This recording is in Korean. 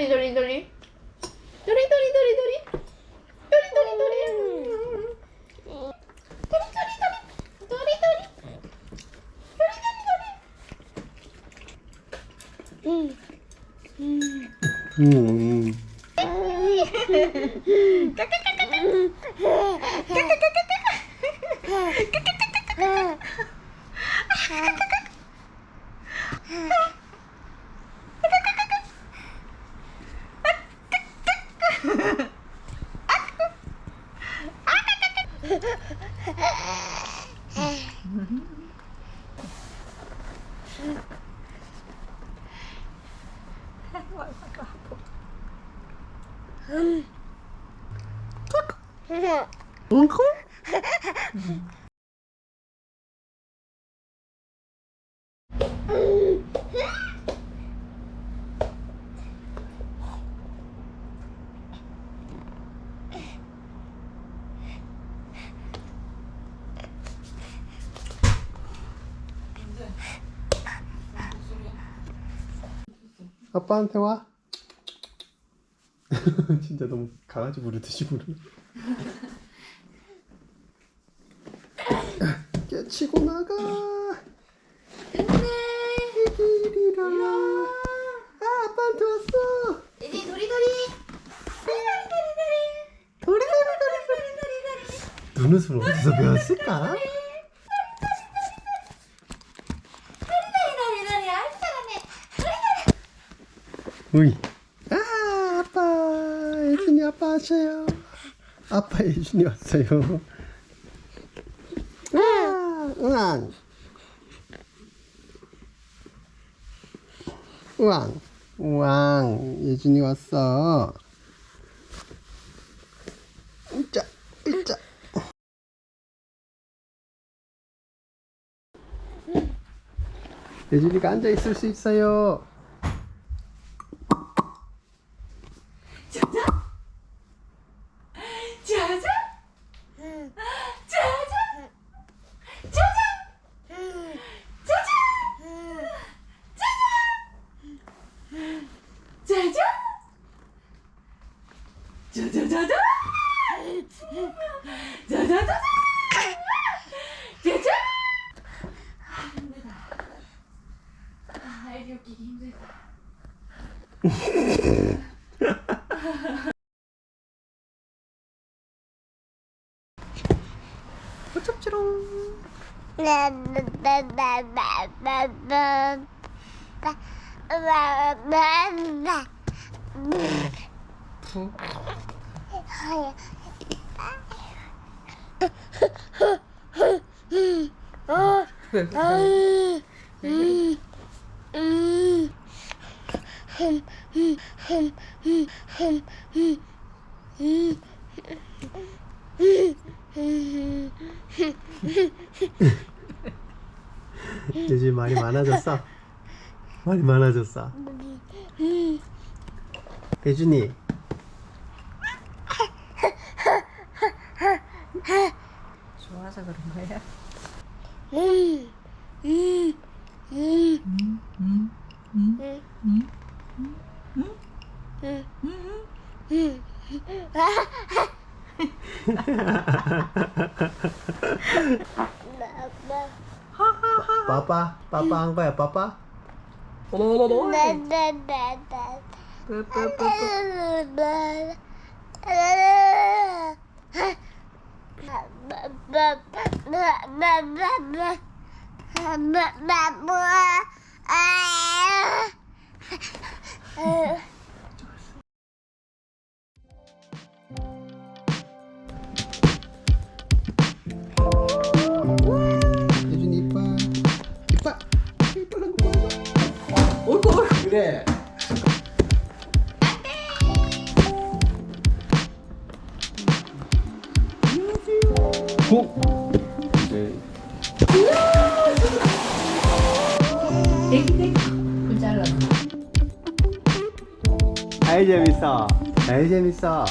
도리 도리 도리 도리 도리 도리 도리 도리 도리 도리 도리 도리 도리 도리 도리 うん。こ。うん。 아빠한테 와. 진짜 너무 강아지 부르듯이 부르네. 깨치고 나가. 이리라. 아, 아빠한테 왔어. 도리 도리 도리 눈웃음 어디서 배웠을까? 우이. 아, 아빠. 예준이 아빠 하세요. 아빠 예준이 왔어요. 아, 우왕. 우왕. 우왕. 예준이 왔어. 으짜, 으짜. 예준이가 앉아 있을 수 있어요. 여자 여자 힘들다 아, 애기 웃기기 힘들다 무섭지롱 준이 말이 많아졌어. 말이 많아졌어. 예준이. 좋아서 그런 거야? 빠빠, 빠빠 한 거야, 빠빠? 예준이 이뻐. 이뻐. 이뻐라고 보여. 어이구 어이구 그래. 후. 이제 아이 재밌어. 아이 재밌어.